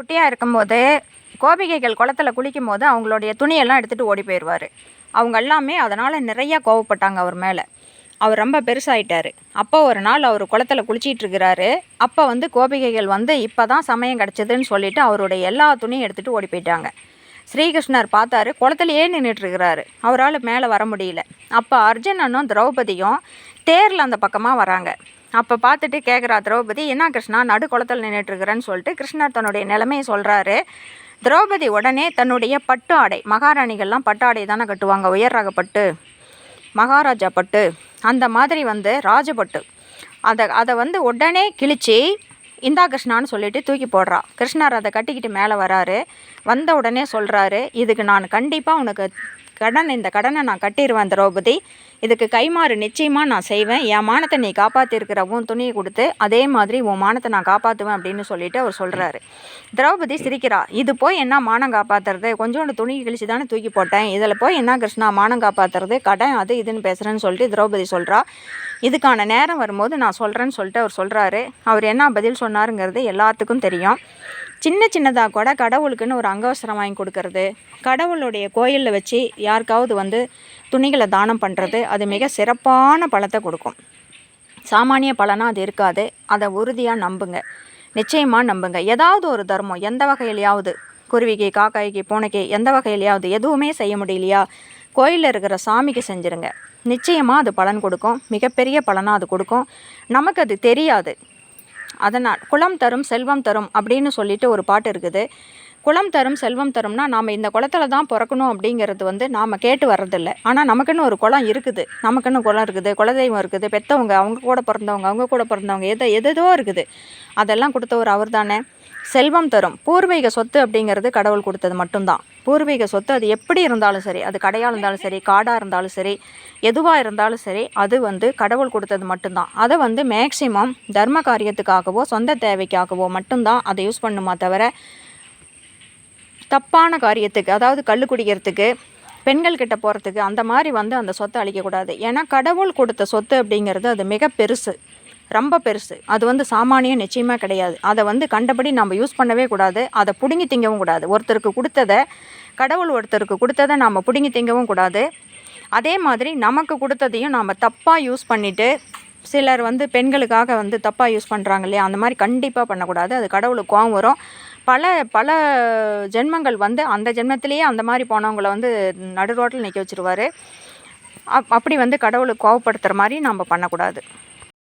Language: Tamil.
குட்டியாக இருக்கும்போது கோபிகைகள் குளத்துல குளிக்கும் போது அவங்களுடைய துணியெல்லாம் எடுத்துகிட்டு ஓடி போயிடுவார் அவங்க எல்லாமே அதனால் நிறையா கோவப்பட்டாங்க அவர் மேலே. அவர் ரொம்ப பெருசாயிட்டார். அப்போ ஒரு நாள் அவர் குளத்துல குளிச்சிட்டு இருக்கிறாரு. அப்போ வந்து கோபிகைகள் வந்து இப்போ தான் சமயம் கிடச்சிதுன்னு சொல்லிட்டு அவருடைய எல்லா துணியும் எடுத்துகிட்டு ஓடி போயிட்டாங்க. ஸ்ரீகிருஷ்ணர் பார்த்தாரு குளத்துலையே நின்றுட்டுருக்கிறாரு அவரால் மேலே வர முடியல. அப்போ அர்ஜுனனும் திரௌபதியும் தேரில் அந்த பக்கமாக வராங்க. அப்போ பார்த்துட்டு கேட்குறா திரௌபதி என்ன கிருஷ்ணா நடு குளத்தில் நின்றுட்டுருக்கிறேன்னு சொல்லிட்டு கிருஷ்ணர் தன்னுடைய நிலைமையை சொல்கிறாரு திரௌபதி உடனே தன்னுடைய பட்டு ஆடை மகாராணிகள்லாம் பட்டு ஆடை தானே கட்டுவாங்க உயர் ரக பட்டு மகாராஜா பட்டு அந்த மாதிரி வந்து ராஜபட்டு அதை அதை வந்து உடனே கிழிச்சு இந்தா கிருஷ்ணான்னு சொல்லிட்டு தூக்கி போடுறா. கிருஷ்ணர் அதை கட்டிக்கிட்டு மேலே வராரு. வந்த உடனே சொல்கிறாரு இதுக்கு நான் கண்டிப்பாக உனக்கு கடன் இந்த கடனை நான் கட்டிடுவேன் திரௌபதி. இதுக்கு கைமாறு நிச்சயமாக நான் செய்வேன். என் மானத்தை நீ காப்பாற்றிருக்கிற உன் துணியை கொடுத்து அதே மாதிரி உன் மானத்தை நான் காப்பாற்றுவேன் அப்படின்னு சொல்லிட்டு அவர் சொல்கிறாரு திரௌபதி சிரிக்கிறா இது போய் என்ன மானம் காப்பாற்றுறது கொஞ்சோண்டு துணி கிழிச்சு தானே தூக்கி போட்டேன். இதில் போய் என்ன கிருஷ்ணா மானம் காப்பாற்றுறது கடன் அது இதுன்னு பேசுகிறேன்னு சொல்லிட்டு திரௌபதி சொல்கிறா இதுக்கான நேரம் வரும்போது நான் சொல்கிறேன்னு சொல்லிட்டு அவர் சொல்கிறாரு அவர் என்ன பதில் சொன்னாருங்கிறது எல்லாத்துக்கும் தெரியும். சின்ன சின்னதாக கூட கடவுளுக்குன்னு ஒரு அங்கவசரம் வாங்கி கொடுக்கறது கடவுளுடைய கோயிலில் வச்சு யாருக்காவது வந்து துணிகளை தானம் பண்ணுறது அது மிக சிறப்பான பலத்தை கொடுக்கும். சாமானிய பலனாக அது இருக்காது. அதை உறுதியாக நம்புங்க. நிச்சயமாக நம்புங்க. ஏதாவது ஒரு தர்மம் எந்த வகையிலையாவது குருவிக்கு காக்காய்க்கு பூனைக்கு எந்த வகையிலையாவது எதுவுமே செய்ய முடியலையா? கோயிலில் இருக்கிற சாமிக்கு செஞ்சுருங்க. நிச்சயமாக அது பலன் கொடுக்கும். மிகப்பெரிய பலனாக அது கொடுக்கும். நமக்கு அது தெரியாது. அதனால் குளம் தரும் செல்வம் தரும் அப்படின்னு சொல்லிட்டு ஒரு பாட்டு இருக்குது. குளம் தரும் செல்வம் தரும்னா நாம் இந்த குளத்துல தான் பிறக்கணும் அப்படிங்கிறது வந்து நாம் கேட்டு வர்றதில்ல. ஆனால் நமக்குன்னு ஒரு குளம் இருக்குது. நமக்குன்னு குளம் இருக்குது குலதெய்வம் இருக்குது பெற்றவங்க அவங்க கூட பிறந்தவங்க அவங்க கூட பிறந்தவங்க எதோ எதோ இருக்குது. அதெல்லாம் கொடுத்தவர் அவர் தானே. செல்வம் தரும். பூர்வீக சொத்து அப்படிங்கிறது கடவுள் கொடுத்தது மட்டும்தான். பூர்வீக சொத்து அது எப்படி இருந்தாலும் சரி அது கடையாக இருந்தாலும் சரி காடாக இருந்தாலும் சரி எதுவாக இருந்தாலும் சரி அது வந்து கடவுள் கொடுத்தது மட்டும்தான். அதை வந்து மேக்சிமம் தர்ம காரியத்துக்காகவோ சொந்த தேவைக்காகவோ மட்டும்தான் அதை யூஸ் பண்ணுமா தவிர தப்பான காரியத்துக்கு அதாவது கல் குடிக்கிறதுக்கு பெண்கள் கிட்ட போகிறதுக்கு அந்த மாதிரி வந்து அந்த சொத்தை அழிக்கக்கூடாது. ஏன்னா கடவுள் கொடுத்த சொத்து அப்படிங்கிறது அது மிக பெருசு. ரொம்ப பெருசு. அது வந்து சாமானியம் நிச்சயமாக கிடையாது. அதை வந்து கண்டபடி நம்ம யூஸ் பண்ணவே கூடாது. அதை பிடுங்கி திங்கவும் கூடாது. ஒருத்தருக்கு கொடுத்ததை கடவுள் ஒருத்தருக்கு கொடுத்ததை நாம் பிடுங்கி திங்கவும் கூடாது. அதே மாதிரி நமக்கு கொடுத்ததையும் நாம் தப்பாக யூஸ் பண்ணிவிட்டு சிலர் வந்து பெண்களுக்காக வந்து தப்பாக யூஸ் பண்ணுறாங்க இல்லையா? அந்த மாதிரி கண்டிப்பாக பண்ணக்கூடாது. அது கடவுளுக்கு கோவம் வரும். பல பல ஜென்மங்கள் வந்து அந்த ஜென்மத்திலேயே அந்த மாதிரி போனவங்கள வந்து நடு ரோட்டில் நிற்க வச்சிருவாரு. அப் அப்படி வந்து கடவுளுக்கு கோவப்படுத்துகிற மாதிரி நம்ம பண்ணக்கூடாது.